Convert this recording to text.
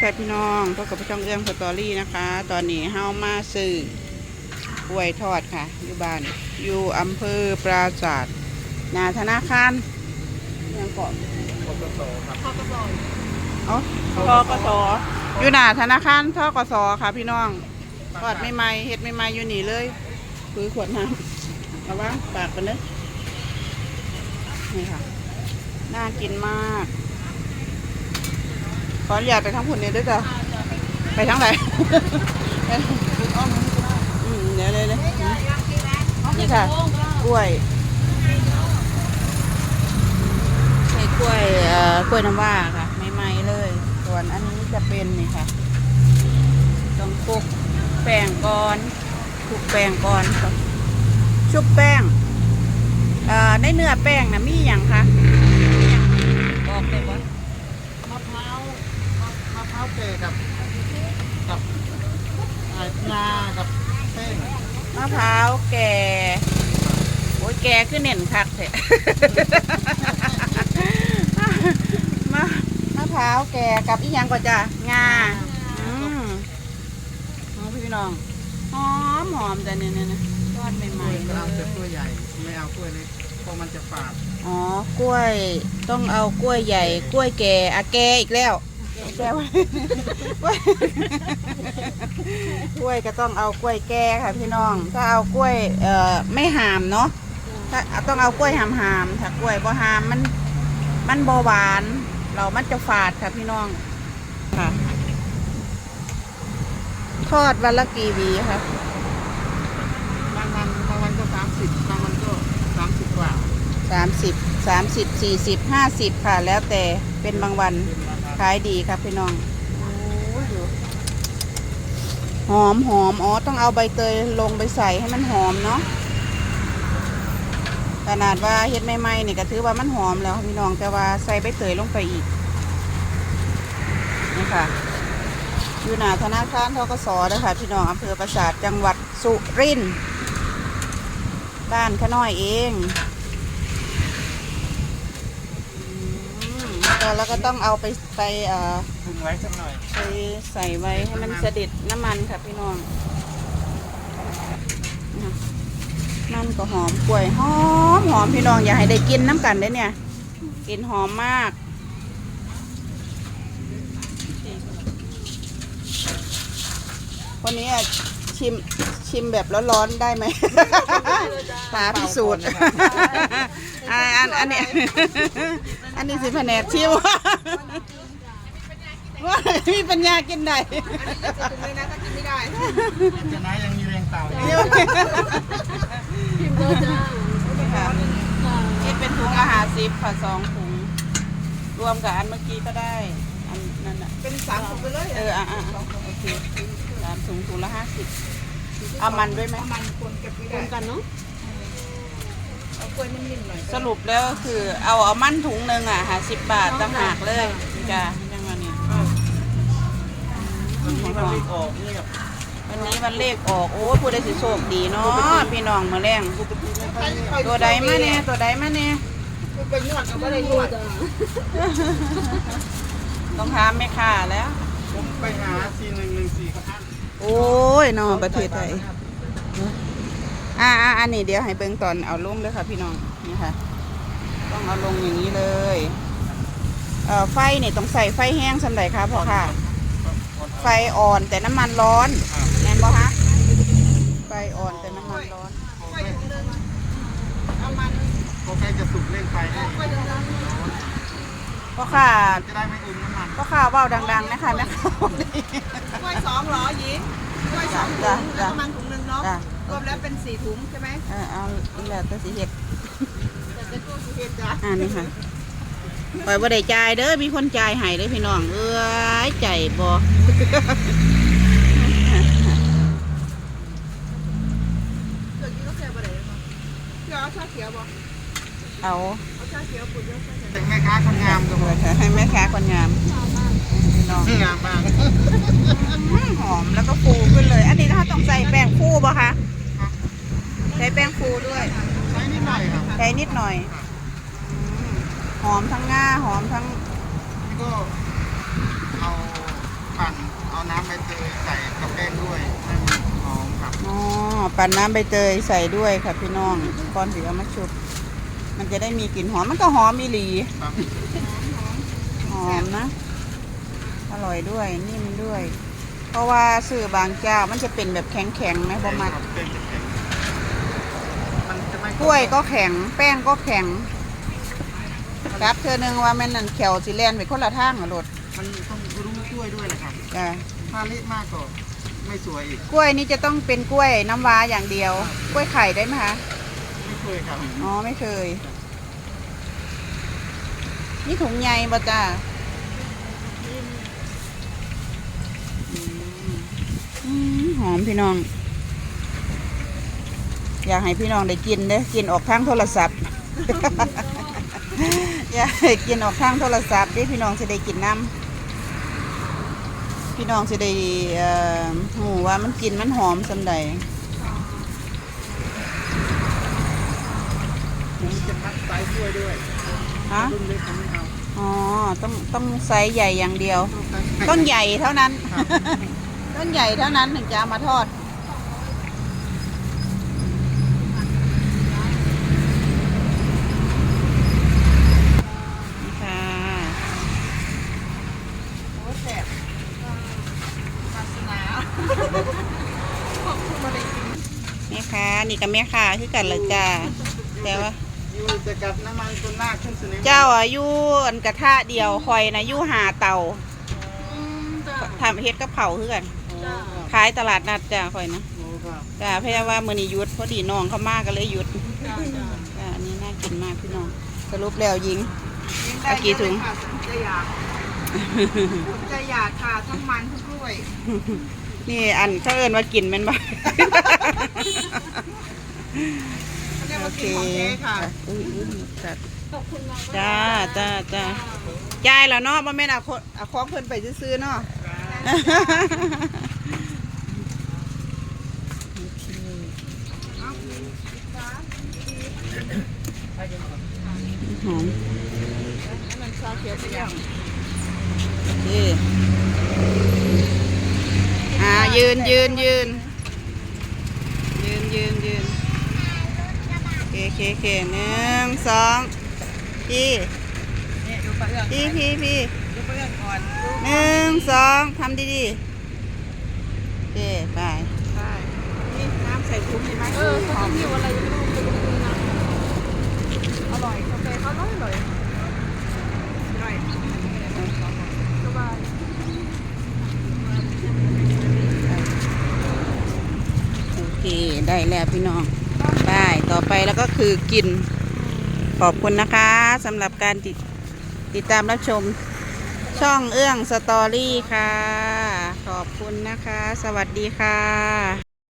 ค่ะพี่น้องพบกับพี่ช่องเอื้องสตอรี่นะคะ ตอนนี้เฮามาซื้อกล้วยทอดค่ะ อยู่บ้าน อยู่อำเภอปราศาสตร์หนาธนาคารยังเกาะเอาทกสอยู่หน้าธนาคารทกสค่ะ พี่น้องทอดไม่ไหมๆเฮ็ดไม่ไหมๆอยู่นี่เลยคือขวดน้ำระวังปากกันเนอะนี่ค่ะ น่ากินมากข ออนุญาตไปทั้งผุนเนี่ยด้วยจ้ะไปทั้งไหนไปอ้อมอืมเดี๋ยวเลยเลยนี่ค่ะ กล้วยใช้กล้วยเอ่อกล้วยน้ำว้าค่ะใหม่ๆเลย ส่วนอันนี้จะเป็นนี่ค่ะ ต้องคลุกแป้งก่อนคลุกแป้งก่อนครับชุบแป้ง เอ่อในเนื้อแป้งนะมีอย่างคะมีหยังบอกเลยว่ามะพร้าวมะ มะพร้าวแก่กับกับอ่างากับแป้งมะพร้าวแก่โอ้ยแก่ขึ้นเน่นคักเถอะมะมะพร้าวแก่กับอีหยังก็จะงาอืมเอาพี่น้องหอมหอมแต่เนี่ยเนี่ยเนี่ยทอดใหกล้ม่วยๆก็เอาแต่เลยกล้วยใหญ่ ไม่เอากล้วยเล็กเพราะมันจะฝาดอ๋อกล้วยต้องเอากล้วยใหญ่ กล้วยแก่อะแก่อีกแล้ว แก่ไว้กล้วยกล้วยก็ต้องเอากล้วยแก่ค่ะพี่น้อง ถ้าเอากล้วยเอ่อไม่หามเนาะถ้าต้องเอากล้วยหามหามๆถ้ากล้วยบ่หามมันมันบ่หวาน เรามันจะฝาดค่ะพี่น้องค่ะ ทอดวันละกี่หวีคะบางวันบางวันก็สามสิบบางวันก็สามสิบกว่าสามสิบสามสิบสี่สิบห้าสิบค่ะ แล้วแต่เป็นบางวัน เป็นบางวัน ขายดีครับพี่น้องโอ้ยดูหอมหอมอ๋อต้องเอาใบเตยลงไปใส่ให้มันหอมเนาะขนาดว่าเฮ็ดใหม่ๆนี่ก็ถือว่ามันหอมแล้วค่ะพี่น้องแต่ว่าใส่ใบเตยลงไปอีกนี่ค่ะอยู่หน้าธนาคารทกสนะคะพี่น้องอำเภอปราสาทจังหวัดสุรินทร์บ้านขน้อยเองอื มแล้วก็ต้องเอาไปไปเอ่อถึงไว้สักหน่อยไปใส่ไว้ให้มันเสด็จน้ำมันค่ะพี่น้องนะมันก็หอมกล้วยหอมหอมพี่น้องอย่าให้ได้กินน้ำกันเด้อเนี่ยกลินหอมมากวันนี้อะชิมชิมแบบร้อนๆได้ไหมหาพิสูจน์อ่าอันอันนี้ อันนี้สิแผนกชิมว่ามีปัญญากินได้จะน้ายังมีแรงเต่าอยู่พิมพ์เลยจ้าค่ะนี่เป็นถุงอาหารซิปค่ะสองถุง รวมกับอันเมื่อกี้ก็ได้ อันนั้นอะเป็นสามถุงไปเลยเอออะอะโอเคสามถุงถุงละห้าสิบเอามันด้วยไหมมันควรเก็บไว้รได้วมกันเนาะเอา กล้วยนิ่มๆหน่อยสรุปแล้วก็คือเอาเอามันถุงหนึ่งอะหาสิบบาทต่างหากเลยจ้ะยังไงเนี่ยวันนี้มันไม่ออกเนี่ยวันนี้วันเลขออก โอ้ยผู้ใดสิโชคดีเนาะพี่น้องมาแรงปกติไม่ค่อยไม่ค่อยตัวใดมาเนี่ยตัวใดมาเนี่ยเป็นนวดก็ไม่ได้นดูวดจ้าต้องถามแม่ค้าแล้ว ผมไปหาซีหนึ่งหนึ่งสี่ครับโอ้ยเนาะประเทศไทย อ่าอ่าอันนี้เดี๋ยวให้เบิ่งตอนเอาลงเลยค่ะพี่น้องนี่ค่ะ ต้องเอาลงอย่างนี้เลยเอ่อไฟเนี่ยต้องใส่ไฟแห้งสำใดคะพ่อค่ะ ไฟอ่อนแต่น้ำมันร้อนแน่นบ่คะไฟอ่อนแต่น้ำมันร้อนเอามันพอใกล้จะสุกเร่งไฟให้พ่อค่ะจะได้ไม่อุ่นน้ำมันพ่อค่ะเว้าดังๆนะคะแม่ค้ากล้วยสองเหรอหญิงกล้วยสองถุจ้ะงจ้ะแล้วก็มันถุงหนึ่งเนาะจ้ะ รวมแล้วเป็นสี่ถุงใช่ไหมเออเอาแล้วแต่สิเฮ็ดแต่เป็นตู้สุเทศจ้ะอ่านี่ค่ะปล่อยบ่ได้จ่ายเด้อมีคนจ่ายให้เด้อพี่น้องเอ้ยใจบ่เกิดกินก็แค่บะเดี๋ยวเดี๋ยวเอาชาเขียวบ่เอาเอาชาเขียวปุ๋ยเยอะชาเขียวแต่แม่ค้าคนงามก็เปิดให้แม่ค้าคนงามพี่น้องงามมากอืมหอมแล้วก็ฟูขึ้นเลย อันนี้ถ้าต้องใส่แป้งฟูบ่คะใช้แป้งฟูด้วย ใช้นิดหน่อยครับ ใช้นิดหน่อยอืมหอมทั้งง่าหอมทั้งนี่ก็เอาเอากับแป้งด้วยให้มันหอมครับอ๋อปั่นน้ำใบเตยใส่ด้วยค่ะพี่น้องก่อนถึงเอามาชุบ มันจะได้มีกลิ่นหอมมันก็หอมอีหลีครับหอมนะอร่อยด้วยนิ่มด้วย เพราะว่าซื้อบางเจ้ามันจะเป็นแบบแข็งๆไหมบ่มักครับแป้งจะแข็งมันจะไม่ กล้วยก็แข็ง แป้งก็แข็งครับเธอหนึงว่าแม่นนั่นแขวสิแลนไปคนละทางอะรถมันต้องรู้กล้วยด้วยนะครับจ้ะถ้าเละมากก็ไม่สวยอีกกล้วยนี่จะต้องเป็นกล้วยน้ำว้าอย่างเดียว กล้วยไข่ได้ไหมคะ ไม่เคยครับอ๋อไม่เคย นี่ถุงใหญ่บ่จ้าอืมหอมพี่น้อง อยากให้พี่น้องได้กินเด้อกินออกทางโทรศัพท์ อยากให้กินออกทางโทรศัพท์เด้พี่น้องจะได้กินน้ำพี่น้องจะได้เอ่อหูว่ามันกินมันหอมสำใดผมจะพัดสายกล้วยด้วยฮะรุ่นเล็กผมไม่เอาอ๋อ ต้องต้องไซส์ใหญ่อย่างเดียว ต้ต้นนใหญ่เท่านั้นครับต้นใหญ่เท่านั้นถึงจะเอามาทอด นี่ค่ะ โอ้แสบศาสนา นี่ ค่ะ นี่กับแม่ค่ะคือกันเลยจ้าแต่ว่าอยู่จะกับน้ำมันตัวหน้าขึ้นสนิมเจ้าอายุอันกระทะเดียวคอยนะอยู่หาเตาอืมจ้าทำเฮ็ดกับเผาวคือกันโอ้จ้าครับขายตลาดนัดจ้าคอยนะโอ้ครับจ้าเพราะว่ามือนี้หยุดพอดีน้องเขามาก็เลยหยุดจ้าจ้าจ้าอันนี้น่ากินมากพี่น้องสรุปแล้วยิงเอากี่ถุงค่ะสนใจอยากสนใจอยากค่ะทั้งมันทั้งกล้วย นี่อันเขาเอินว่ากินแมันบ่ เขาเรียกว่ากินของแท้ค่ะ อุ้ยอุ้ยจัดขอบคุณมากจ้าจ้าจ้าจ่ายแล้วเนาะบ่แม่นเอาคนเอาของเพิ่นไปซื้อๆเนาะโอเคหอม มันชาเขียวไปอย่าง โอเคอ่ายื นยืนยืนยืนยืนยืนโอเคโอเคโอเคหนึ่งสองพี่นี่ดูปลาเอื้องพี่พี่พี่ดูปลาเอื้องก่อนหนึ่งสองทำดีๆโอเคไปใช่นี่น้ำใส่ถุงเห็นไหมเออหอมอยู่อะไรไม่รู้ไม่รู้นะอร่อยกาแฟเขาอร่อยอร่อยอร่อยสบาย โอ เค ได้แล้วพี่น้องได้ต่อไปแล้วก็คือกิน ขอบคุณนะคะสำหรับการติดติดตามรับชมช่องเอื้องสตอรี่ค่ะ ขอบคุณนะคะ สวัสดีค่ะ